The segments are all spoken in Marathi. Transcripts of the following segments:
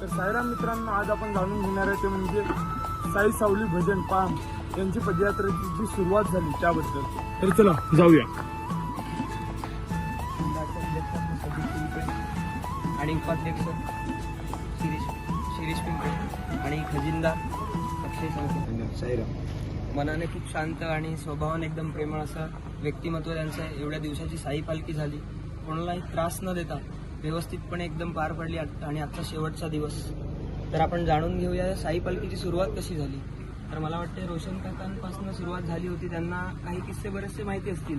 तर साईराम मित्रांनो आज आपण जाणून घेणार आहे ते म्हणजे साई सावली भजन पाम यांची पदयात्रेची जी सुरुवात झाली त्याबद्दल. तर चला जाऊया. आणि उपाध्यक्ष शिरीष शिरीष पिंपळे आणि खजिनदार अक्षय साईराम. मनाने खूप शांत आणि स्वभावाने एकदम प्रेमळ असं व्यक्तिमत्व त्यांचं एवढ्या दिवसाची साई पालखी झाली. कोणालाही त्रास न देता व्यवस्थितपणे एकदम पार पडली आणि आजचा शेवटचा दिवस. तर आपण जाणून घेऊया साई पालखीची सुरुवात कशी झाली. तर मला वाटते रोशन काकांपासून सुरुवात झाली होती त्यांना काही किस्से बरेचसे माहिती असतील.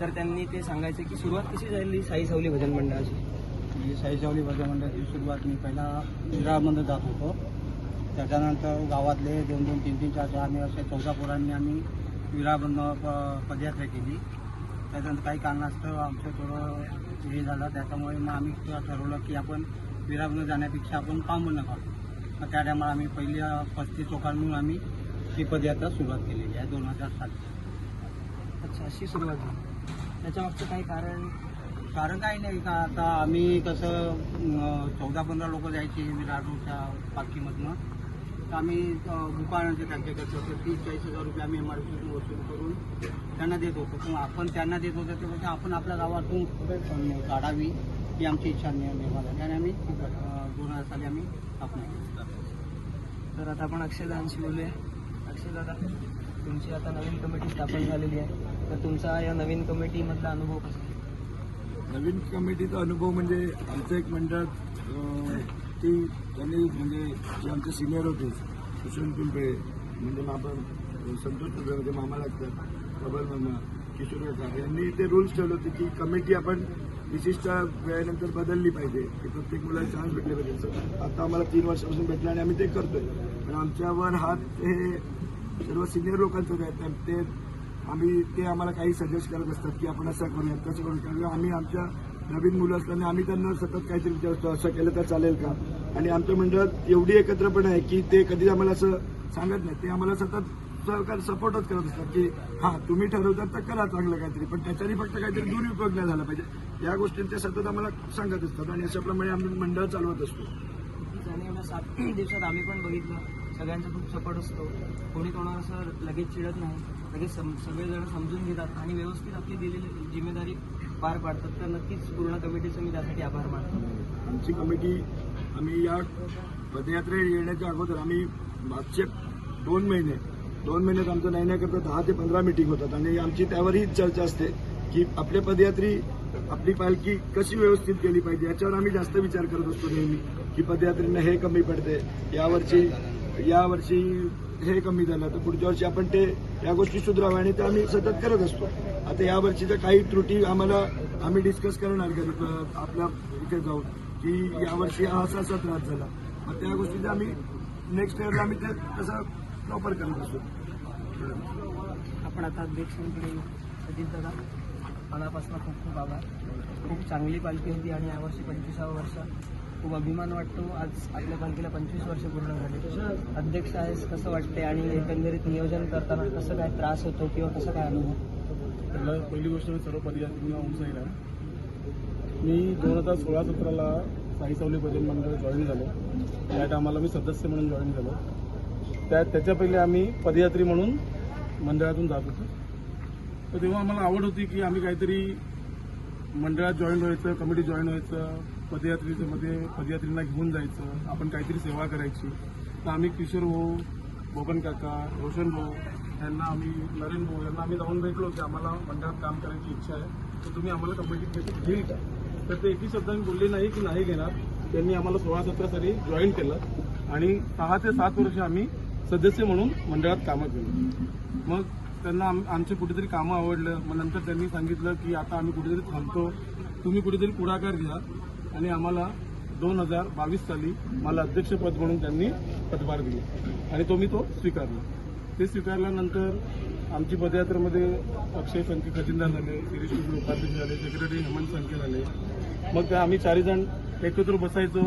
तर त्यांनी ते सांगायचे की सुरुवात कशी झाली साई सावली भजन मंडळाची? म्हणजे साई सावली भजन मंडळाची सुरुवात मी पहिला इंद्रामध्ये जात होतो त्याच्यानंतर गावातले दोन दोन तीन तीन चार चार आम्ही असे चौदा पोरांनी आम्ही विराबंद प पदयात्रा केली. त्याच्यानंतर काही कारणास्तव आमचं थोडं हे झालं. त्याच्यामुळे मग आम्ही ठरवलं की आपण विरारमध्ये जाण्यापेक्षा आपण पांबून काढू मग त्या टायमाला आम्ही पहिल्या पस्तीस लोकांकडून आम्ही ही पदयात्रा सुरुवात केलेली आहे दोन हजार साली अच्छा अशी सुरुवात झाली. त्याच्या मागचं काही कारण? कारण काही नाही. का आता आम्ही कसं चौदा पंधरा लोक जायचे विरारच्या पालखीमधनं. तर आम्ही दुकानाचे त्यांचे कसं होतं. तीस चाळीस हजार रुपये आम्ही एम आर पीतून वसूल करून त्यांना देत होतो. पण आपण त्यांना देत होतो ते म्हणजे आपण आपल्या गावातून काढावी ही आमची इच्छा नि- निर्माण झाली आणि आम्ही दोन हजार साली आम्ही स्थापना केली. तर आता आपण अक्षयदानशी बोलूया. अक्षय दादा तुमची आता नवीन कमिटी स्थापन झालेली आहे. तर तुमचा या नवीन कमिटीमधला अनुभव कसा? नवीन कमिटीचा अनुभव म्हणजे आमचं एक मंडळ ती त्यांनी म्हणजे जे आमचे सिनियर होते सुशांत पिंपळे म्हणजे आपण संतोष पिंपळे म्हणजे मामा लागतात प्रबल मामा किशोर काका यांनी ते रूल्स ठेवले होते की कमिटी आपण विशिष्ट वेळेनंतर बदलली पाहिजे की प्रत्येक मुलाला चान्स भेटले पाहिजे. आता आम्हाला तीन वर्षापासून भेटलं आणि आम्ही ते करतोय. पण आमच्यावर हात हे सर्व सिनियर लोकांचं काय ते आम्ही ते आम्हाला काही सजेस्ट करत असतात की आपण असं करूया तसं करू कारण आम्ही आमच्या नवीन मुलं असल्याने आम्ही त्यांना सतत काहीतरी विचारतो असं केलं तर चालेल का? आणि आमच्या मंडळात एवढी एकत्रपण आहे की ते कधी आम्हाला असं सांगत नाही. ते आम्हाला सतत सहकार सपोर्टच करत असतात की हां तुम्ही ठरवतात तर करा चांगलं काहीतरी पण त्याच्याने फक्त काहीतरी दुरुपयोग नाही झाला पाहिजे. या गोष्टींचे सतत आम्हाला सांगत असतात आणि अशाप्रमाणे आम्ही मंडळ चालवत असतो. सात दिवसात आम्ही पण बघितलं सगळ्यांचा खूप सपोर्ट असतो. कोणी कोणाला असं लगेच चिडत नाही लगेच सम सगळेजण समजून घेतात आणि व्यवस्थित आपली दिलेली जिम्मेदारी पार पाडतात तर नक्कीच पूर्ण कमिटीचं मी त्यासाठी आभार मानतो. आमची कमिटी आम्ही या पदयात्रे येण्याच्या अगोदर आम्ही मागचे दोन महिने दोन महिन्यात आमचं नाही नाही करता दहा ते पंधरा मिटिंग होतात. आणि आमची त्यावरही चर्चा असते की आपले पदयात्री आपली पालखी कशी व्यवस्थित केली पाहिजे याच्यावर आम्ही जास्त विचार करत असतो नेहमी की पदयात्रेनं हे कमी पडते यावर्षी यावर्षी हे कमी झालं तर पुढच्या वर्षी आपण ते या गोष्टी सुधाराव्या आणि ते आम्ही सतत करत असतो. आता यावर्षीच्या काही त्रुटी आम्हाला आम्ही डिस्कस करणार घरी आपल्या इथे जाऊन की यावर्षी हा असा असा त्रास झाला. मग त्या गोष्टीचं आम्ही नेक्स्ट इयरला आम्ही ते तसं प्रॉपर करत असतो आपण आता अध्यक्षांकडे येऊ दादा मनापासून खूप खूप आभार. खूप चांगली पालखी होती आणि यावर्षी पंचवीसावं वर्ष. खूप अभिमान वाटतो. आज आपल्या पालखीला पंचवीस वर्ष पूर्ण झाले. अध्यक्ष आहेस कसं वाटते आणि एकंदरीत नियोजन करताना कसं काय त्रास होतो किंवा कसं काय अनुभव? पहिला पहिली गोष्ट सर्व पदयात्रींना उंचाईल आहे मी दोन हजार सोळा सतराला साई सावली भजन मंडळ जॉईन झालो. त्या टायमाला मी सदस्य म्हणून जॉईन झालो. त्या त्याच्या पहिले आम्ही पदयात्री म्हणून मंडळातून जात होतो. तर तेव्हा आम्हाला आवड होती की आम्ही काहीतरी मंडळात जॉईन व्हायचं कमिटी जॉईन व्हायचं पदयात्रीचं मध्ये पदयात्रींना घेऊन जायचं आपण काहीतरी सेवा करायची. तर आम्ही किशोर भाऊ बोबन काका रोशन भाऊ यांना आम्ही नरेन भाऊ यांना आम्ही जाऊन भेटलो की आम्हाला मंडळात काम करायची इच्छा आहे. तर तुम्ही आम्हाला कमिटीत पैसे घेईल का? तर ते एकही शब्दांनी बोलले नाही की नाही घेणार. त्यांनी आम्हाला सोळा सतरा साली जॉईन केलं. आणि सहा ते सात वर्ष आम्ही सदस्य म्हणून मंडळात कामं केली मग त्यांना आम आमचे कुठेतरी कामं आवडलं. मग नंतर त्यांनी सांगितलं की आता आम्ही कुठेतरी थांबतो. तुम्ही कुठेतरी पुढाकार घ्या. आणि आम्हाला दोन हजार बावीस साली मला अध्यक्षपद म्हणून त्यांनी पदभार दिली. आणि तो मी तो स्वीकारला. ते स्वीकारल्यानंतर आमची पदयात्रेमध्ये अक्षय संख्ये खजिनदार झाले शिरीष शुक्ल उपाध्यक्ष झाले सेक्रेटरी हेमंत संख्य झाले. मग त्या आम्ही चारीजण एकत्र बसायचो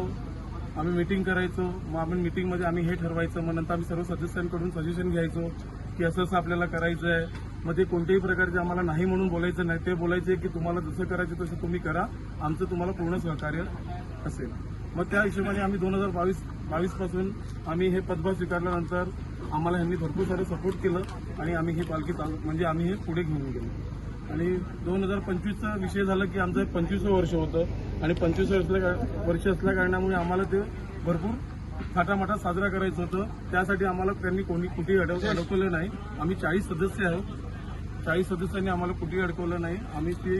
आम्ही मिटिंग करायचो मग आम्ही मिटिंगमध्ये आम्ही हे ठरवायचं मग नंतर आम्ही सर्व सदस्यांकडून सजेशन घ्यायचो की असं असं आपल्याला करायचं आहे मग ते कोणत्याही प्रकारचे आम्हाला नाही म्हणून बोलायचं नाही ते बोलायचे की तुम्हाला जसं करायचं तसं तुम्ही करा आमचं तुम्हाला पूर्ण सहकार्य असेल. मग त्या हिशोबाने आम्ही दोन हजार बावीस बावीसपासून आम्ही हे पदभार स्वीकारल्यानंतर आम्हाला यांनी भरपूर सारं सपोर्ट केलं आणि आम्ही ही पालखी चालू म्हणजे आम्ही हे पुढे घेऊन गेलो. आणि दोन हजार पंचवीसचा विषय झाला की आमचं पंचवीसवं वर्ष होतं. आणि पंचवीस असल्या वर्ष असल्या कारणामुळे आम्हाला ते भरपूर थाटामाटात साजरा करायचं होतं. त्यासाठी आम्हाला त्यांनी कोणी कुठेही अडव अडकवलं नाही. आम्ही चाळीस सदस्य आहोत. चाळीस सदस्यांनी आम्हाला कुठेही अडकवलं नाही. आम्ही ती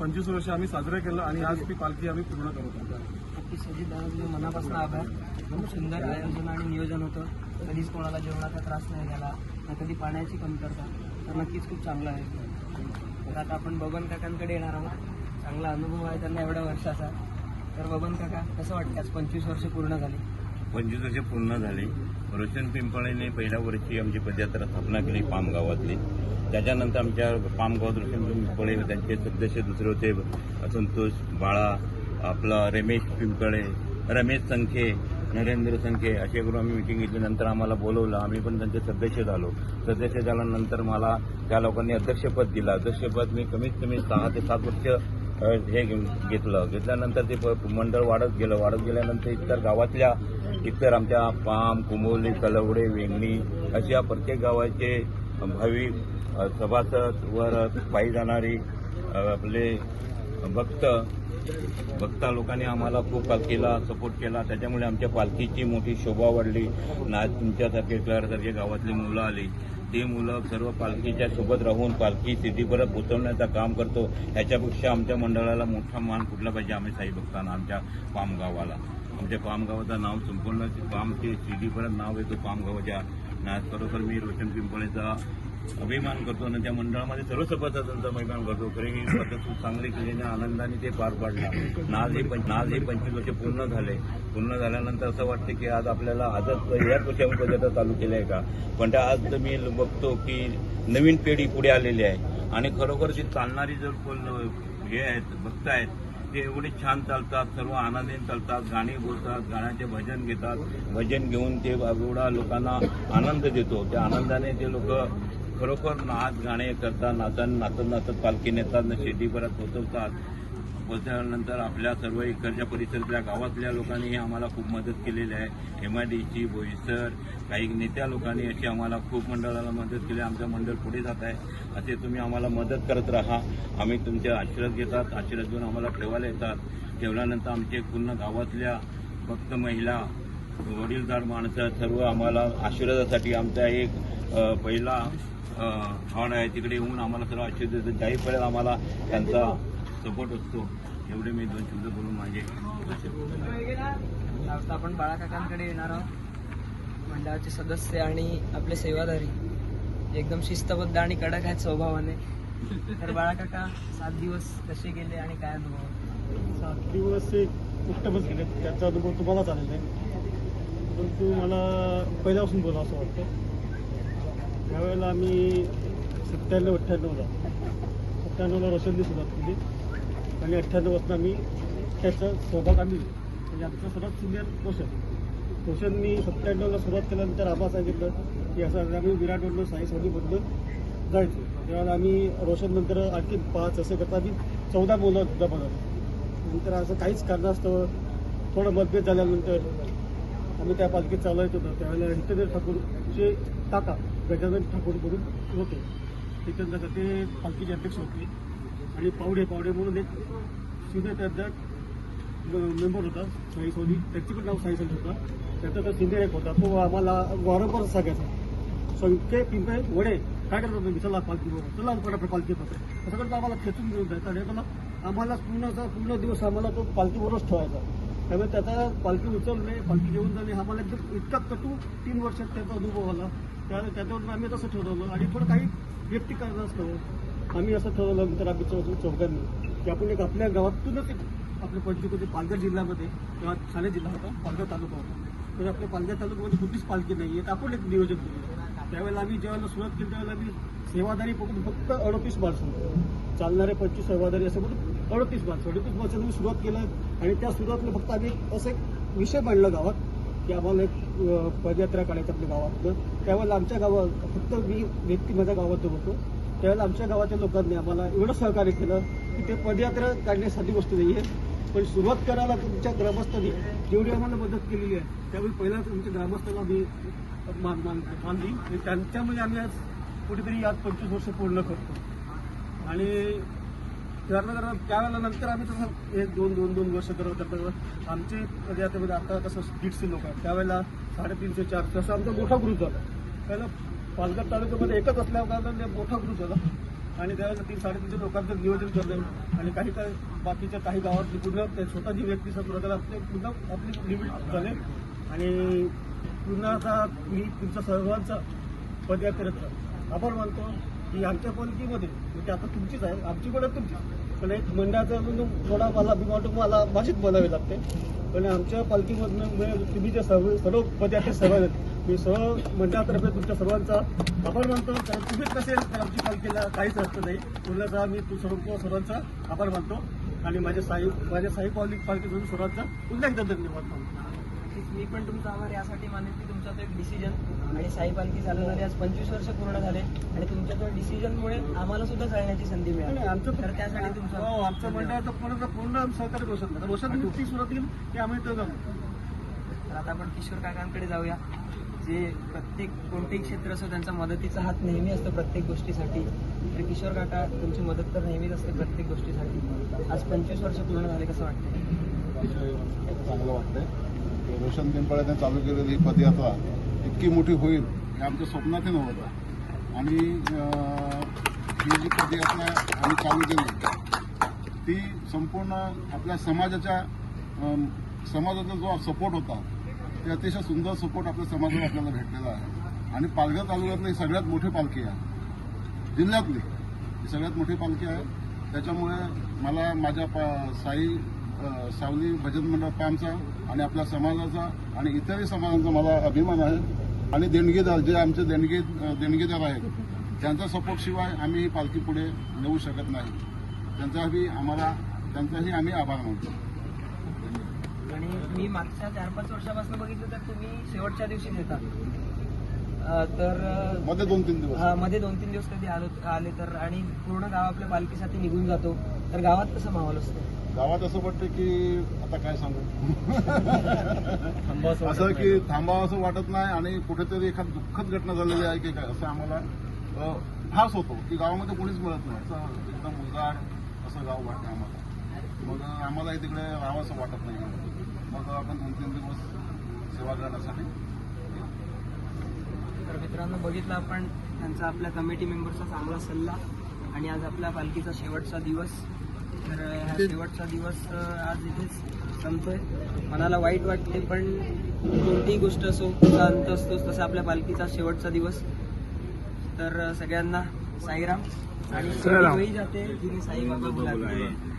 पंचवीस वर्ष आम्ही साजरा केलं आणि आज ती पालखी आम्ही पूर्ण करत आहोत. नक्कीच सजित मनापासून आभार. खूप सुंदर आयोजन आणि नियोजन होतं. कधीच कोणाला जेवणाचा त्रास नाही झाला ना कधी पाण्याची कमतरता तर नक्कीच खूप चांगलं आहे. तर आता आपण बबन काकांकडे येणार आहोत. चांगला अनुभव आहे त्यांना एवढ्या वर्षाचा. तर बबन काका कसं वाटतं आज पंचवीस वर्ष पूर्ण झाली. पंचवीस वर्ष पूर्ण झाली. रोशन पिंपळेने पहिल्या वर्षी आमची पदयात्रा स्थापना केली पाम गावातली त्याच्यानंतर आमच्या पामगावात रोशन पिंपळे त्यांचे सदस्य दुसरे होते. संतोष बाळा आपला रमेश पिंपळे रमेश संखे नरेंद्र संखे असे करून आम्ही मिटिंग घेतली नंतर आम्हाला बोलवलं. आम्ही पण त्यांचे सदस्य झालो सदस्य झाल्यानंतर मला त्या लोकांनी अध्यक्षपद दिलं. अध्यक्षपद मी कमीत कमी सहा ते सात वर्ष हे घेतलं. घेतल्यानंतर ते प- मंडळ वाढत गेलं. वाढत गेल्यानंतर इतर गावातल्या इतर आमच्या पाम कुंभोली कलवडे वेंगणी अशा प्रत्येक गावाचे भावी सभासद वर पायी जाणारी आपले भक्त भक्ता लोकांनी आम्हाला खूप पालखीला सपोर्ट केला. त्याच्यामुळे आमच्या पालखीची मोठी शोभा वाढली. ना तुमच्यासारखे सारखे गावातली मुलं आली. ती मुलं सर्व पालखीच्या सोबत राहून पालखी सिद्धीपर्यंत पोहोचवण्याचं काम करतो. ह्याच्यापेक्षा आमच्या मंडळाला मोठा मान कुठला पाहिजे आम्ही साई भक्तांना आमच्या पामगावाला आमच्या पामगावाचं नाव संपूर्ण पामचे सिद्धीपर्यंत नाव येतो पामगावाच्या ना खरोखर मी रोशन पिंपळेचा अभिमान करतो आणि त्या मंडळामध्ये सर्व सभासदांचा अभिमान करतो. खरे ही पद्धत खूप चांगली केली आणि आनंदाने ते पार पाडला. नाज हे नाज हे पंचवीस वर्ष पूर्ण झाले. पूर्ण झाल्यानंतर असं वाटतं की आज आपल्याला आजच याच वर्षी आम्ही पद्धत चालू केली आहे का? पण त्या आज मी बघतो की नवीन पिढी पुढे आलेली आहे. आणि खरोखर जी चालणारी जर कोण हे आहेत भक्त आहेत ते एवढे छान चालतात सर्व आनंदाने चालतात गाणी बोलतात गाण्याचे भजन घेतात. भजन घेऊन ते एवढा लोकांना आनंद देतो. त्या आनंदाने ते लोक खरोखर नाच गाणे करतात नाचत नाचत नाचत पालखी नेतात शेती परत पोचवतात. पोचल्यानंतर आपल्या सर्व इकडच्या परिसरातल्या गावातल्या लोकांनी आम्हाला खूप मदत केलेली आहे. एम आय डीची बोईसर काही नेत्या लोकांनी अशी आम्हाला खूप मंडळाला मदत केली. आमचं मंडळ पुढे जात आहे. असे तुम्ही आम्हाला मदत करत राहा. आम्ही तुमचे आशीर्वाद घेतात. आशीर्वाद घेऊन आम्हाला ठेवायला येतात. ठेवल्यानंतर आमचे पूर्ण गावातल्या फक्त महिला वडीलधार माणसं सर्व आम्हाला आशीर्वादासाठी आमचा एक पहिला हॉड आहे. तिकडे येऊन आम्हाला सर्व आशीर्वाद देतात. ज्याही पर्यंत आम्हाला त्यांचा सपोर्ट असतो एवढे मी दोन शब्द बोलून माझे आपण बाळाकाकांकडे येणार आहोत. मंडळाचे सदस्य आणि आपले सेवाधारी एकदम शिस्तबद्ध आणि कडक आहेत स्वभावाने. तर बाळाकाका सात दिवस कसे गेले आणि काय अनुभव? सात दिवस एक उत्तमच गेले त्याचा अनुभव तुम्हालाच आलेला आहे. परंतु मला पहिल्यापासून बोलावं असं वाटतं. त्यावेळेला आम्ही सत्त्याण्णव अठ्ठ्याण्णवला सत्त्याण्णवला रोशनने सुरुवात केली. आणि अठ्ठ्याण्णवपासून आम्ही त्याचा सहभाग आम्ही म्हणजे आमचा सर्वात सिनियर रोशन रोशननी सत्त्याण्णवला सुरुवात केल्यानंतर आम्हाला सांगितलं की असं आम्ही विराटमधलं साई सावलीमधलं जायचो. त्यावेळेला आम्ही रोशन नंतर आणखी पाच असे करता आम्ही चौदा मुलं सुद्धा बनवलं. नंतर असं काहीच कारणास्तव थोडं मतभेद झाल्यानंतर आम्ही त्या पालखीत चालवायचो. होतो त्यावेळेला हितेंद्र ठाकूरचे काका गजानन ठाकूर म्हणून होते. त्याच्यानंतर ते पालखीचे अध्यक्ष होते. आणि पावडे पावडे म्हणून एक सिनियर त्याचा मेंबर होता साई सोनी. त्याचे पण नाव साई सोनी होता. त्याचा तर सिनियर एक होता. तो आम्हाला वारंवार सांगायचा. संख्ये पिंपे वडे काय करतो तुम्ही चला पालखीवर चला पटापट पालखी बरोबर असं करतो आम्हाला खेचून घेऊन जायचं. आणि आम्हाला आम्हाला पूर्णचा पूर्ण दिवस आम्हाला तो पालखीवरच ठेवायचा. त्यामुळे त्याचा पालखी उचलणे पालखी घेऊन जाणे हा मला एकदम इतका कटू तीन वर्षात त्याचा अनुभव आला. त्या त्याच्यावर आम्ही तसं ठरवलं आणि पण काही व्यक्ती कारण आम्ही असं ठरवलं नंतर आम्ही चौघांनी की आपण एक आपल्या गावातूनच एक आपल्या पंचवीस पालघर जिल्ह्यामध्ये तेव्हा ठाणे जिल्हा होता पालघर तालुका होता. तर आपल्या पालघर तालुक्यामध्ये कुठलीच पालखी नाही आहे. तर आपण एक नियोजन केलं. त्यावेळेला आम्ही ज्यावेळेला सुरुवात केली त्यावेळेला आम्ही सेवादारी पकडून फक्त अडतीस माणसं होतो. चालणारे पंचवीस सेवादारी असं म्हणून अडतीस माणसं अडतीस माणसांनी मी सुरुवात केलं आणि त्या सुरुवातीला फक्त आम्ही असं एक विषय मांडला गावात की आम्हाला एक पदयात्रा काढायचं आपल्या गावातलं. त्यावेळेला आमच्या गावात फक्त मी व्यक्ती माझ्या गावात होतो. त्यावेळेला आमच्या गावाच्या लोकांनी आम्हाला एवढं सहकार्य केलं की ते पदयात्रा काढण्यासाठी गोष्ट नाही आहे पण सुरुवात करायला तुमच्या ग्रामस्थांनी जेवढी आम्हाला मदत केलेली आहे त्यावेळी पहिला तुमच्या ग्रामस्थांना मी मान मान मानली आणि त्यांच्यामुळे आम्ही आज कुठेतरी आज पंचवीस वर्ष पूर्ण करतो. आणि त्यानंतर त्यावेळेला नंतर आम्ही तसं एक दोन दोन दोन वर्ष करत करता आमचे म्हणजे पदयात्रेमध्ये म्हणजे आता कसं दीडशे लोक आहेत. त्यावेळेला साडेतीनशे चारशे असं आमचा मोठा ग्रुप झाला. त्याला पालघर तालुक्यामध्ये एकच असल्याकारणाने म्हणजे मोठा ग्रुप झाला. आणि त्यावेळेला तीन साडेतीनशे लोकांचं नियोजन करणं आणि काही काही बाकीच्या काही गावातली पूर्ण ते स्वतःची व्यक्ती संपर्काला आपले पूर्ण आपली लिमिट झाले. आणि पुन्हा आता मी तुमचा सर्वांचा पदयात्रेचा आभार मानतो की आमच्या पालखीमध्ये म्हणजे आता तुमचीच आहे आमची पण तुमची. पण एक मंडळाचा म्हणून थोडा मला अभिमान मला माझीच बोलावे लागते. पण आमच्या पालखीमधनं म्हणजे तुम्ही जे सर्व सर्व पदयात्रे सर्व मी सर्व मंडळातर्फे तुमच्या सर्वांचा आभार मानतो. कारण तुम्हीच नसेल तर आमची पालखीला काहीच अर्थ नाही. पूर्णचा मी तू सर्व सर्वांचा आभार मानतो. आणि माझ्या साई माझ्या साई पालखी पालखीमधून सर्वांचा पुन्हा एकदा धन्यवाद मानतो. नक्कीच मी पण तुमचा आभार यासाठी मानेन की तुमचा तो एक डिसिजन आणि साई पालखी चालू झाली आज पंचवीस वर्ष पूर्ण झाले आणि तुमच्या तो डिसिजनमुळे आम्हाला सुद्धा चालण्याची संधी मिळाली. आमचं तर त्यासाठी तुमचा हो आमचं मंडळाचं पूर्ण पूर्ण सहकार्य रोशन रोशन नुकती सुरुवात केली की आम्ही तो जाऊ. तर आता आपण किशोर काकांकडे जाऊया. जे प्रत्येक कोणतेही क्षेत्र असो त्यांचा मदतीचा हात नेहमी असतो प्रत्येक गोष्टीसाठी. तर किशोर काका तुमची मदत तर नेहमीच असते प्रत्येक गोष्टीसाठी. आज पंचवीस वर्ष पूर्ण झाले कसं वाटतं चांगलं वाटतंय. रोशन पिंपळ्याने चालू केलेली ही पदयात्रा इतकी मोठी होईल हे आमच्या स्वप्नातही नव्हतं आणि ही जी पदयात्रा आम्ही चालू केली ती संपूर्ण आपल्या समाजाच्या समाजाचा जो सपोर्ट होता ते अतिशय सुंदर सपोर्ट आपल्या समाजाला आपल्याला भेटलेला आहे. आणि पालघर तालुक्यातली ही सगळ्यात मोठी पालखी आहे. जिल्ह्यातली ही सगळ्यात मोठी पालखी आहे. त्याच्यामुळे मला माझ्या पा साई सावली भजन मंडळ पामचा आणि आपल्या समाजाचा आणि इतरही समाजांचा मला अभिमान आहे. आणि देणगीदार जे आमचे देणगी देणगीदार आहेत त्यांचा सपोर्ट शिवाय आम्ही ही पालखी पुढे नेऊ शकत नाही. त्यांचाही आम्हाला त्यांचाही आम्ही आभार मानतो. आणि मी मागच्या चार पाच वर्षापासून बघितलं तर तुम्ही शेवटच्या दिवशीच येतात अं, तर मध्ये दोन तीन दिवस. हा, मध्ये दोन तीन दिवस कधी आलो आले तर आणि पूर्ण गाव आपल्या पालखीसाठी निघून जातो. तर गावात कसं माहोल असतो? गावात असं वाटतं की आता काय सांगू? असं की थांबावं असं वाटत नाही आणि कुठेतरी एखाद दुःखद घटना झालेली आहे की काय असं आम्हाला भास होतो की गावामध्ये कोणीच मिळत नाही. असं एकदम उजाड असं गाव वाटतं आम्हाला. मग आम्हालाही तिकडे राहावं असं वाटत नाही मग आपण दोन तीन दिवस सेवा करण्यासाठी तर मित्रांनो बघितलं आपण त्यांचा आपल्या कमिटी मेंबरचा चांगला सल्ला आणि आज आपल्या पालखीचा शेवटचा दिवस. तर हा शेवटचा दिवस आज इथेच संपतोय. मनाला वाईट वाटते पण कोणतीही गोष्ट असो तिचा अंत असतोच तसा आपल्या पालखीचा शेवटचा दिवस. तर सगळ्यांना साईराम. आणि साईराम. वही जाते जिने साईबाबा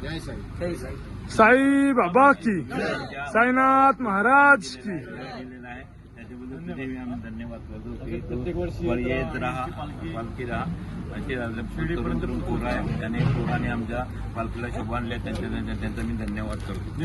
जय साई. जय साई. साई. बाबा की. साईनाथ महाराज की. त्याच्याबद्दल धन्यवाद. करतो. की तू वर्षी वर येत राहा. पालखी राहा. असे शिर्डीपर्यंत पोरं आहे त्याने पोराने आमच्या पालखीला शोभा आणल्या त्यांच्या त्यांचा मी धन्यवाद करतो.